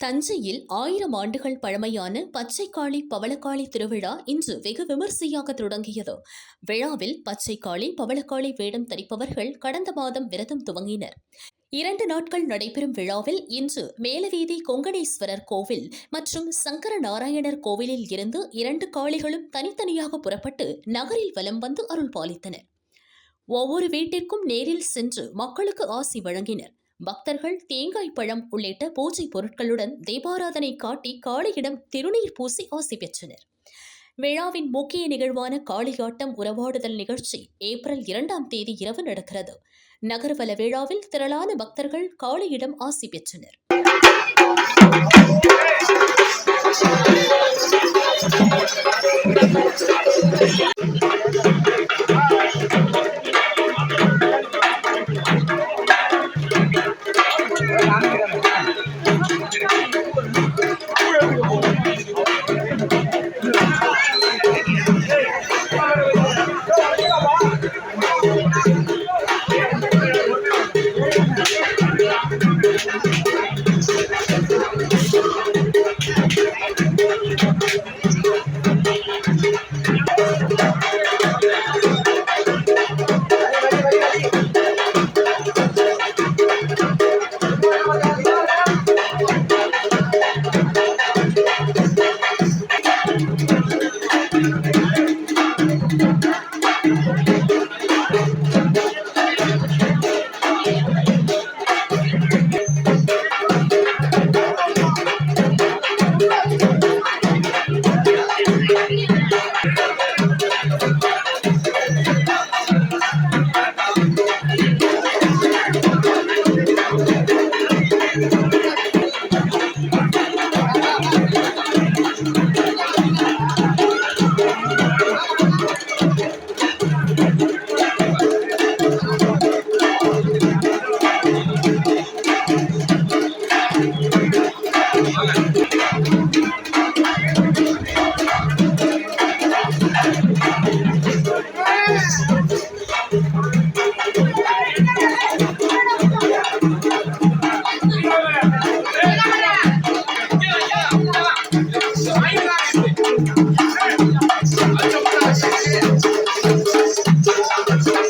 தஞ்சையில் ஆயிரம் ஆண்டுகள் பழமையான பச்சைக்காளி பவளக்காளி திருவிழா இன்று வெகு விமரிசையாக தொடங்கியது. விழாவில் பச்சைக்காளி பவளக்காளி வேடம் தரிப்பவர்கள் கடந்த மாதம் விரதம் துவங்கினர். இரண்டு நாட்கள் நடைபெறும் விழாவில் இன்று மேலவீதி கொங்கணேஸ்வரர் கோவில் மற்றும் சங்கர நாராயணர் கோவிலில் இருந்து இரண்டு காளிகளும் தனித்தனியாக புறப்பட்டு நகரில் வலம் வந்து அருள் பாலித்தனர். ஒவ்வொரு வீட்டிற்கும் நேரில் சென்று மக்களுக்கு ஆசி வழங்கினர். பக்தர்கள் தேங்காய் பழம் உள்ளிட்ட பூஜை பொருட்களுடன் தீபாராதனை காட்டி காளியிடம் திருநீர் பூசி ஆசி பெற்றனர். விழாவின் முக்கிய நிகழ்வான காளியாட்டம் உறவாடுதல் நிகழ்ச்சி ஏப்ரல் இரண்டாம் தேதி இரவு நடக்கிறது. நகர்வல விழாவில் திரளான பக்தர்கள் காளியிடம் ஆசி பெற்றனர்.